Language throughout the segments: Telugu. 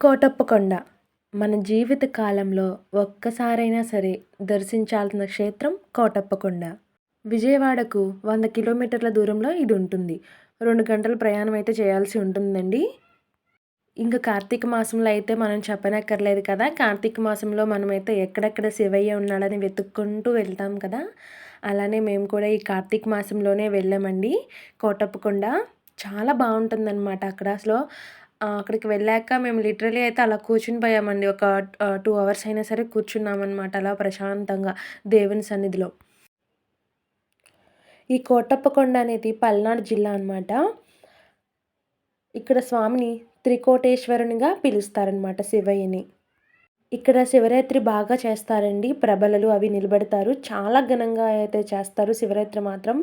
కోటప్పకొండ. మన జీవిత కాలంలో ఒక్కసారైనా సరే దర్శించాల్సిన క్షేత్రం కోటప్పకొండ. విజయవాడకు వంద కిలోమీటర్ల దూరంలో ఇది ఉంటుంది. రెండు గంటల ప్రయాణం అయితే చేయాల్సి ఉంటుందండి. ఇంకా కార్తీక మాసంలో అయితే మనం చెప్పనక్కర్లేదు కదా. కార్తీక మాసంలో మనమైతే ఎక్కడెక్కడ శివయ్య ఉన్నాడని వెతుక్కుంటూ వెళ్తాం కదా. అలానే మేము కూడా ఈ కార్తీక మాసంలోనే వెళ్ళామండి కోటప్పకొండ. చాలా బాగుంటుందన్నమాట అక్కడ. అసలు అక్కడికి వెళ్ళాక మేము లిటరలీ అయితే అలా కూర్చుని పోయామండి. ఒక టూ అవర్స్ అయినా సరే కూర్చున్నామన్నమాట అలా ప్రశాంతంగా దేవుని సన్నిధిలో. ఈ కోటప్పకొండ అనేది పల్నాడు జిల్లా అనమాట ఇక్కడ స్వామిని త్రికోటేశ్వరునిగా పిలుస్తారనమాట శివయ్యని. ఇక్కడ శివరాత్రి బాగా చేస్తారండి. ప్రభలలు అవి నిలబెడతారు. చాలా ఘనంగా అయితే చేస్తారు. శివరాత్రి మాత్రం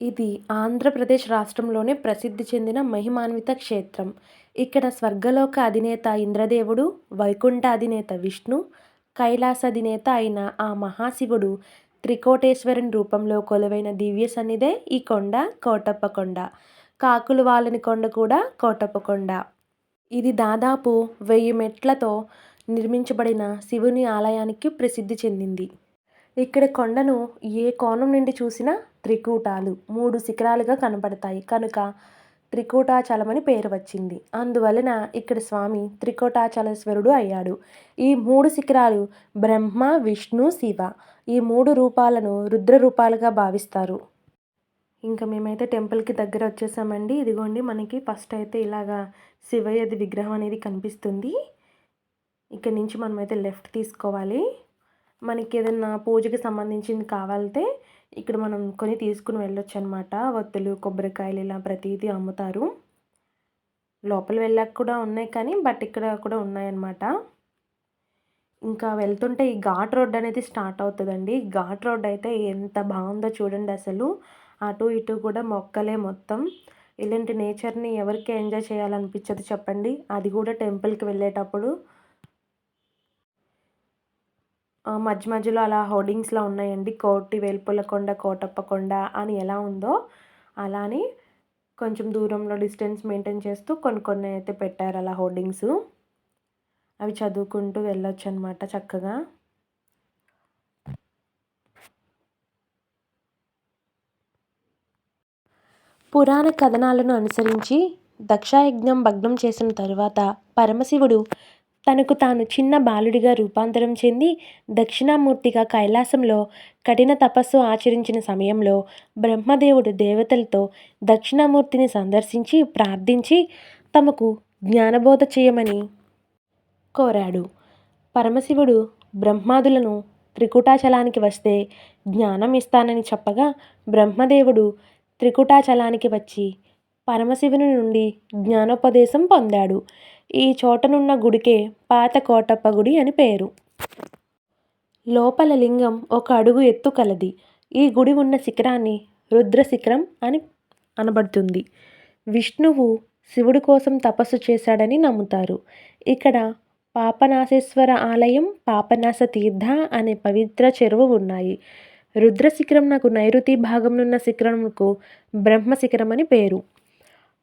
ఇది ఆంధ్రప్రదేశ్ రాష్ట్రంలోనే ప్రసిద్ధి చెందిన మహిమాన్విత క్షేత్రం. ఇక్కడ స్వర్గలోక అధినేత ఇంద్రదేవుడు వైకుంఠ అధినేత విష్ణు కైలాస అధినేత అయిన ఆ మహాశివుడు త్రికోటేశ్వరుని రూపంలో కొలువైన దివ్య సన్నిధే ఈ కొండ కోటప్ప కొండ. కాకులు వాలని కొండ కూడా కోటప్ప కొండ. ఇది దాదాపు వెయ్యి మెట్లతో నిర్మించబడిన శివుని ఆలయానికి ప్రసిద్ధి చెందింది. ఇక్కడ కొండను ఏ కోణం నుండి చూసినా త్రికూటాలు మూడు శిఖరాలుగా కనపడతాయి కనుక త్రికూటాచలమని పేరు వచ్చింది. అందువలన ఇక్కడ స్వామి త్రికూటాచలేశ్వరుడు అయ్యాడు. ఈ మూడు శిఖరాలు బ్రహ్మ విష్ణు శివ ఈ మూడు రూపాలను రుద్ర రూపాలుగా భావిస్తారు. ఇంకా మేమైతే టెంపుల్కి దగ్గర వచ్చేసామండి. ఇదిగోండి మనకి ఫస్ట్ అయితే ఇలాగా శివయ్యది విగ్రహం అనేది కనిపిస్తుంది. ఇక్కడ నుంచి మనమైతే లెఫ్ట్ తీసుకోవాలి. మనకి ఏదైనా పూజకి సంబంధించింది కావాలంటే ఇక్కడ మనం కొని తీసుకుని వెళ్ళొచ్చు అనమాట వత్తులు కొబ్బరికాయలు ఇలా ప్రతిదీ అమ్ముతారు. లోపల వెళ్ళాక కూడా ఉన్నాయి కానీ బట్ ఇక్కడ కూడా ఉన్నాయన్నమాట. ఇంకా వెళ్తుంటే ఈ ఘాట్ రోడ్ అనేది స్టార్ట్ అవుతుందండి. ఘాట్ రోడ్ అయితే ఎంత బాగుందో చూడండి అసలు. అటు ఇటు కూడా మొక్కలే మొత్తం. ఇలాంటి నేచర్ని ఎవరికి ఎంజాయ్ చేయాలనిపించదు చెప్పండి. అది కూడా టెంపుల్కి వెళ్ళేటప్పుడు. మధ్య మధ్యలో అలా హోర్డింగ్స్లో ఉన్నాయండి. కోటి వేల్పులకొండ కోటప్పకొండ అని ఎలా ఉందో అలానే కొంచెం దూరంలో డిస్టెన్స్ మెయింటైన్ చేస్తూ కొన్ని కొన్ని అయితే పెట్టారు అలా హోర్డింగ్స్. అవి చదువుకుంటూ వెళ్ళొచ్చు అనమాట చక్కగా. పురాణ కథనాలను అనుసరించి దక్షాయజ్ఞం భగ్నం చేసిన తరువాత పరమశివుడు తనకు తాను చిన్న బాలుడిగా రూపాంతరం చెంది దక్షిణామూర్తిగా కైలాసంలో కఠిన తపస్సు ఆచరించిన సమయంలో బ్రహ్మదేవుడు దేవతలతో దక్షిణామూర్తిని సందర్శించి ప్రార్థించి తమకు జ్ఞానబోధ చేయమని కోరాడు. పరమశివుడు బ్రహ్మాదులను త్రికుటాచలానికి వస్తే జ్ఞానం ఇస్తానని చెప్పగా బ్రహ్మదేవుడు త్రికుటాచలానికి వచ్చి పరమశివుని నుండి జ్ఞానోపదేశం పొందాడు. ఈ చోటనున్న గుడికే పాత కోటప్ప గుడి అని పేరు. లోపల లింగం ఒక అడుగు ఎత్తు కలది. ఈ గుడి ఉన్న శిఖరాన్ని రుద్ర శిఖరం అని అనబడుతుంది. విష్ణువు శివుడి కోసం తపస్సు చేశాడని నమ్ముతారు. ఇక్కడ పాపనాశేశ్వర ఆలయం పాపనాశ తీర్థ అనే పవిత్ర చెరువు ఉన్నాయి. రుద్ర శిఖరం నాకు నైరుతి భాగంలో ఉన్న శిఖరంకు బ్రహ్మ శిఖరం అని పేరు.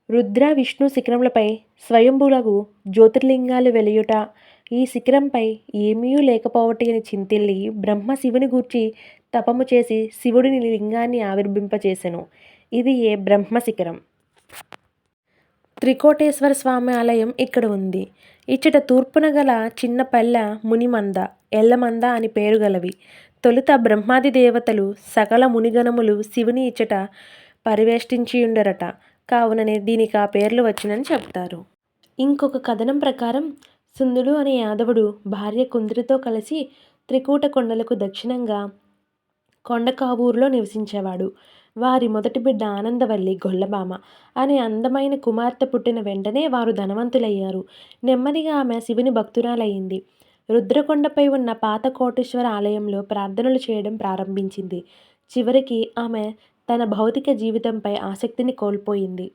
రుద్ర విష్ణు శిఖరములపై స్వయంభులకు జ్యోతిర్లింగాలు వెలయుట. ఈ శిఖరంపై ఏమీ లేకపోవటని చింతిల్లి బ్రహ్మ శివుని గూర్చి తపము చేసి శివుడిని లింగాన్ని ఆవిర్భింపచేసెను. ఇది ఏ బ్రహ్మ శిఖరం? త్రికోటేశ్వర స్వామి ఆలయం ఇక్కడ ఉంది. ఇచ్చట తూర్పున గల చిన్న పల్లె మునిమంద ఎల్లమంద అని పేరు గలవి. తొలుత బ్రహ్మాది దేవతలు సకల మునిగణములు శివుని ఇచ్చట పరివేష్టించియుండరట. కావుననే దీనికి ఆ పేర్లు వచ్చినని చెప్తారు. ఇంకొక కథనం ప్రకారం సుందుడు అనే యాదవుడు భార్య కుందరితో కలిసి త్రికూట కొండలకు దక్షిణంగా కొండకావూరులో నివసించేవాడు. వారి మొదటి బిడ్డ ఆనందవల్లి గొల్లబామ అనే అందమైన కుమార్తె పుట్టిన వెంటనే వారు ధనవంతులయ్యారు. నెమ్మదిగా ఆమె శివుని భక్తురాలయ్యింది. రుద్రకొండపై ఉన్న పాత కోటేశ్వర ఆలయంలో ప్రార్థనలు చేయడం ప్రారంభించింది. చివరికి ఆమె తన భౌతిక జీవితంపై ఆసక్తిని కోల్పోయింది.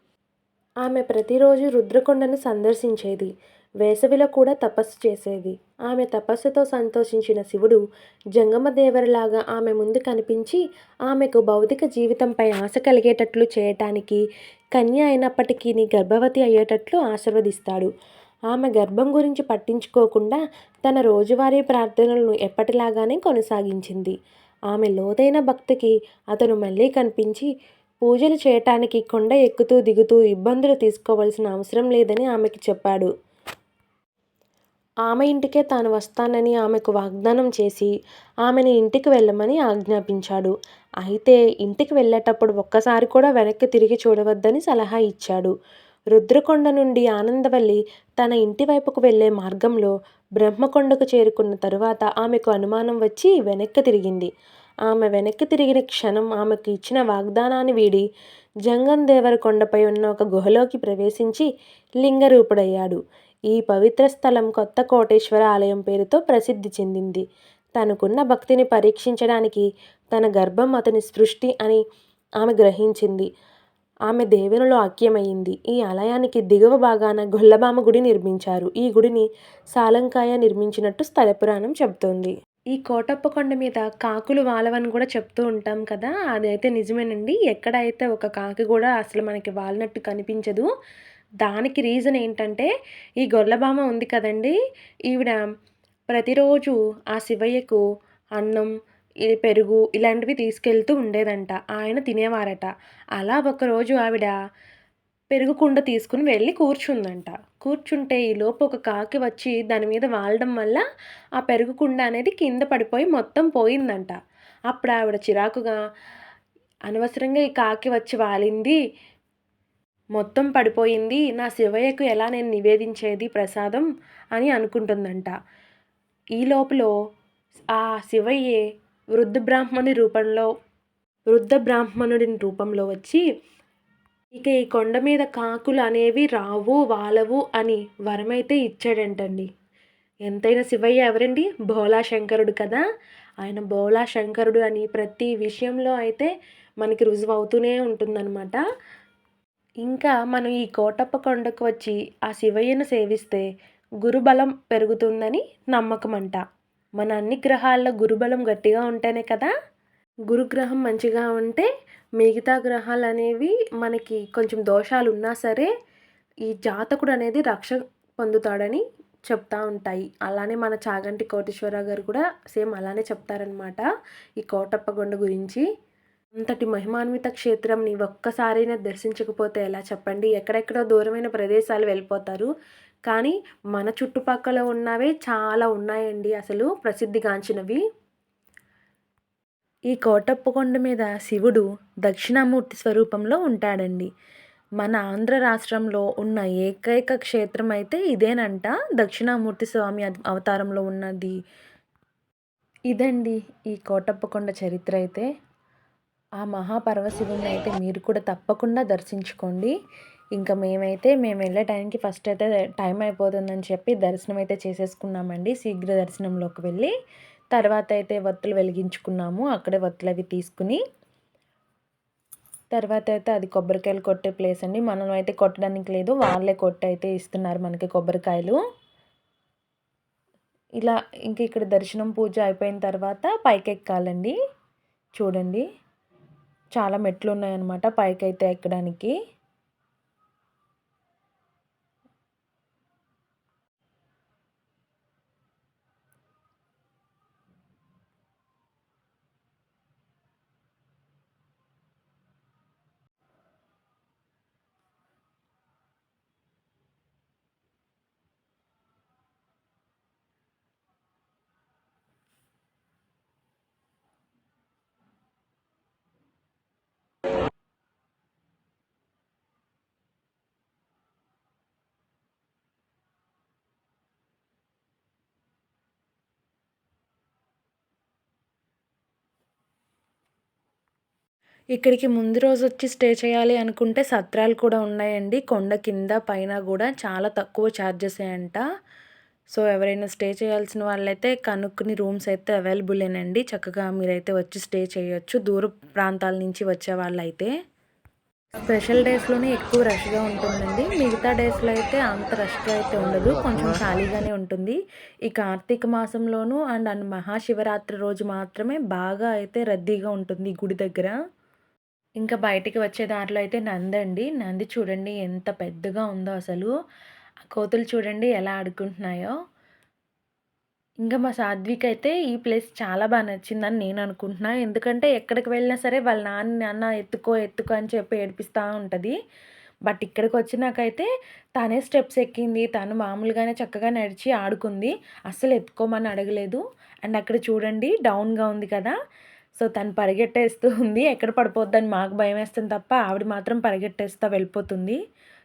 ఆమె ప్రతిరోజు రుద్రకొండను సందర్శించేది వేసవిలో కూడా తపస్సు చేసేది. ఆమె తపస్సుతో సంతోషించిన శివుడు జంగమదేవరలాగా ఆమె ముందు కనిపించి ఆమెకు భౌతిక జీవితంపై ఆశ కలిగేటట్లు చేయటానికి కన్య అయినప్పటికీ గర్భవతి అయ్యేటట్లు ఆశీర్వదిస్తాడు. ఆమె గర్భం గురించి పట్టించుకోకుండా తన రోజువారీ ప్రార్థనలను ఎప్పటిలాగానే కొనసాగించింది. ఆమె లోతైన భక్తికి అతను మళ్ళీ కనిపించి పూజలు చేయటానికి కొండ ఎక్కుతూ దిగుతూ ఇబ్బందులు తీసుకోవాల్సిన అవసరం లేదని ఆమెకి చెప్పాడు. ఆమె ఇంటికే తాను వస్తానని ఆమెకు వాగ్దానం చేసి ఆమెని ఇంటికి వెళ్ళమని ఆజ్ఞాపించాడు. అయితే ఇంటికి వెళ్ళేటప్పుడు ఒక్కసారి కూడా వెనక్కి తిరిగి చూడవద్దని సలహా ఇచ్చాడు. రుద్రకొండ నుండి ఆనందవల్లి తన ఇంటి వైపుకు వెళ్ళే మార్గంలో బ్రహ్మకొండకు చేరుకున్న తరువాత ఆమెకు అనుమానం వచ్చి వెనక్కి తిరిగింది. ఆమె వెనక్కి తిరిగిన క్షణం ఆమెకు ఇచ్చిన వాగ్దానాన్ని వీడి జంగం దేవరకొండపై ఉన్న ఒక గుహలోకి ప్రవేశించి లింగరూపుడయ్యాడు. ఈ పవిత్ర స్థలం కొత్త కోటేశ్వర ఆలయం పేరుతో ప్రసిద్ధి చెందింది. తనకున్న భక్తిని పరీక్షించడానికి తన గర్భం అతని సృష్టి అని ఆమె గ్రహించింది. ఆమె దేవునిలో ఐక్యమైంది ఈ ఆలయానికి దిగువ భాగాన గొల్లబామ గుడి నిర్మించారు. ఈ గుడిని సాలంకాయ నిర్మించినట్టు స్థల పురాణం చెబుతోంది. ఈ కోటప్ప కొండ మీద కాకులు వాలవని కూడా చెప్తూ ఉంటాం కదా? అదైతే నిజమేనండి. ఎక్కడైతే ఒక కాకి కూడా అసలు మనకి వాలినట్టు కనిపించదు దానికి రీజన్ ఏంటంటే ఈ గొల్లబామ ఉంది కదండి. ఈవిడ ప్రతిరోజు ఆ శివయ్యకు అన్నం పెరుగు ఇలాంటివి తీసుకెళ్తూ ఉండేదంట. ఆయన తినేవారట. అలా ఒకరోజు ఆవిడ పెరుగు కుండ తీసుకుని వెళ్ళి కూర్చుందంట. కూర్చుంటే ఈలోపు ఒక కాకి వచ్చి దాని మీద వాలడం వల్ల ఆ పెరుగు కుండ అనేది కింద పడిపోయి మొత్తం పోయిందంట. అప్పుడు ఆవిడ చిరాకుగా అనవసరంగా ఈ కాకి వచ్చి వాలింది. మొత్తం పడిపోయింది. నా శివయ్యకు ఎలా నేను నివేదించేది ప్రసాదం? అని అనుకుంటుందంట. ఈ లోపల ఆ శివయ్యే వృద్ధ బ్రాహ్మణి రూపంలో వృద్ధ బ్రాహ్మణుడి రూపంలో వచ్చి ఇక ఈ కొండ మీద కాకులు అనేవి రావు వాలవు అని వరమైతే ఇచ్చాడంటండి. ఎంతైనా శివయ్య ఎవరండి? భోలా శంకరుడు కదా. ఆయన భోలా శంకరుడు అని ప్రతి విషయంలో అయితే మనకి రుజువు అవుతూనే ఉంటుందన్నమాట. ఇంకా మనం ఈ కోటప్ప కొండకు వచ్చి ఆ శివయ్యను సేవిస్తే గురుబలం పెరుగుతుందని నమ్మకం అంట మన అన్ని గ్రహాల్లో గురుబలం గట్టిగా ఉంటేనే కదా? గురుగ్రహం మంచిగా ఉంటే మిగతా గ్రహాలు అనేవి మనకి కొంచెం దోషాలు ఉన్నా సరే ఈ జాతకుడు అనేది రక్ష పొందుతాడని చెప్తా ఉంటాయి. అలానే మన చాగంటి కోటేశ్వర గారు కూడా సేమ్ అలానే చెప్తారనమాట ఈ కోటప్పగొండ గురించి. అంతటి మహిమాన్విత క్షేత్రంని ఒక్కసారైనా దర్శించకపోతే ఎలా చెప్పండి? ఎక్కడెక్కడో దూరమైన ప్రదేశాలు వెళ్ళిపోతారు. కానీ మన చుట్టుపక్కల ఉన్నవే చాలా ఉన్నాయండి అసలు ప్రసిద్ధిగాంచినవి. ఈ కోటప్పకొండ మీద శివుడు దక్షిణామూర్తి స్వరూపంలో ఉంటాడండి. మన ఆంధ్ర రాష్ట్రంలో ఉన్న ఏకైక క్షేత్రం అయితే ఇదేనంట దక్షిణామూర్తి స్వామి అవతారంలో ఉన్నది. ఇదండి ఈ కోటప్పకొండ చరిత్ర అయితే. ఆ మహాపర్వశివుని అయితే మీరు కూడా తప్పకుండా దర్శించుకోండి. ఇంకా మేమైతే మేము వెళ్ళే టైంకి ఫస్ట్ అయితే టైం అయిపోతుందని చెప్పి దర్శనం అయితే చేసేసుకున్నామండి. శీఘ్ర దర్శనంలోకి వెళ్ళి తర్వాత అయితే వత్తులు వెలిగించుకున్నాము. అక్కడే వత్తులు అవి తీసుకుని తర్వాత అయితే అది కొబ్బరికాయలు కొట్టే ప్లేస్ అండి. మనం అయితే కొట్టడానికి లేదు. వాళ్ళే కొట్టి అయితే ఇస్తున్నారు మనకి కొబ్బరికాయలు. ఇలా ఇంక ఇక్కడ దర్శనం పూజ అయిపోయిన తర్వాత పైకి ఎక్కాలండి చూడండి. చాలా మెట్లు ఉన్నాయన్నమాట పైకి అయితే ఎక్కడానికి. ఇక్కడికి ముందు రోజు వచ్చి స్టే చేయాలి అనుకుంటే సత్రాలు కూడా ఉన్నాయండి. కొండ కింద పైన కూడా చాలా తక్కువ ఛార్జెస్ అంట. సో ఎవరైనా స్టే చేయాల్సిన వాళ్ళైతే కనుక్కుని రూమ్స్ అయితే అవైలబులేనండి చక్కగా మీరైతే వచ్చి స్టే చేయొచ్చు. దూర ప్రాంతాల నుంచి వచ్చే వాళ్ళైతే. స్పెషల్ డేస్లోనే ఎక్కువ రష్గా ఉంటుందండి. మిగతా డేస్లో అయితే అంత రష్గా అయితే ఉండదు. కొంచెం ఖాళీగానే ఉంటుంది. ఈ కార్తీక మాసంలోనూ అండ్ అండ్ మహాశివరాత్రి రోజు మాత్రమే బాగా అయితే రద్దీగా ఉంటుంది గుడి దగ్గర. ఇంకా బయటికి వచ్చే దారిలో అయితే నంది అండి నంది చూడండి ఎంత పెద్దగా ఉందో అసలు ఆ కోతులు చూడండి ఎలా ఆడుకుంటున్నాయో. ఇంకా మా సాధ్వికైతే ఈ ప్లేస్ చాలా బాగా నచ్చిందని నేను అనుకుంటున్నా. ఎందుకంటే ఎక్కడికి వెళ్ళినా సరే వాళ్ళ నాన్న, నాన్న ఎత్తుకో, ఎత్తుకో అని చెప్పి ఏడిపిస్తూ ఉంటుంది బట్ ఇక్కడికి వచ్చినాకైతే తనే స్టెప్స్ ఎక్కింది. తను మామూలుగానే చక్కగా నడిచి ఆడుకుంది. అస్సలు ఎత్తుకోమని అడగలేదు. అండ్ అక్కడ చూడండి డౌన్‌గా ఉంది కదా! సో, తను పరిగెట్టేస్తూ ఉంది. ఎక్కడ పడిపోద్దని మాకు భయమేస్తుంది తప్ప ఆవిడ మాత్రం పరిగెట్టేస్తా వెళ్ళిపోతుంది.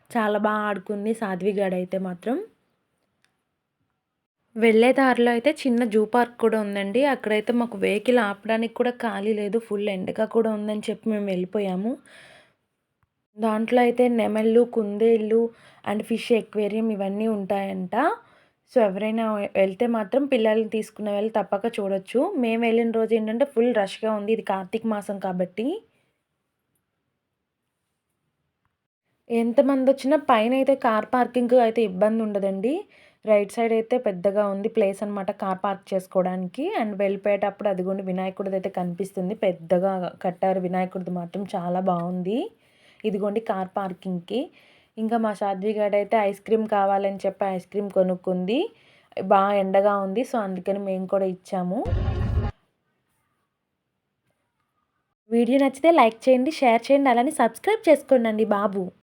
చాలా బాగా ఆడుకుంది సాధ్విగాడైతే మాత్రం. వెళ్ళే దారిలో అయితే చిన్న జూ పార్క్ కూడా ఉందండి. అక్కడైతే మాకు వెహికల్ ఆపడానికి కూడా ఖాళీ లేదు. ఫుల్ ఎండగా కూడా ఉందని చెప్పి మేము వెళ్ళిపోయాము. దాంట్లో అయితే నెమళ్ళు, కుందేళ్ళు అండ్ ఫిష్ ఎక్వేరియం ఇవన్నీ ఉంటాయంట. సో, ఎవరైనా వెళ్తే మాత్రం పిల్లల్ని తీసుకున్న వాళ్ళు తప్పక చూడొచ్చు. మేము వెళ్ళిన రోజు ఏంటంటే ఫుల్ రష్‌గా ఉంది. ఇది కార్తీక మాసం కాబట్టి. ఎంతమంది వచ్చినా పైన అయితే కార్ పార్కింగ్ అయితే ఇబ్బంది ఉండదండి. రైట్ సైడ్ అయితే పెద్దగా ఉంది ప్లేస్ అనమాట కార్ పార్క్ చేసుకోవడానికి. అండ్ వెళ్ళిపోయేటప్పుడు అదిగోండి వినాయకుడిదైతే కనిపిస్తుంది. పెద్దగా కట్టారు వినాయకుడిది మాత్రం చాలా బాగుంది ఇదిగోండి కార్ పార్కింగ్‌కి. ఇంకా మా సాధ్విగాడైతే ఐస్ క్రీమ్ కావాలని చెప్పి ఐస్ క్రీమ్ కొనుక్కుంది. బాగా ఎండగా ఉంది. సో, అందుకని మేము కూడా ఇచ్చాము. వీడియో నచ్చితే లైక్ చేయండి, షేర్ చేయండి, అలానే సబ్స్క్రైబ్ చేసుకోండండి బాబు.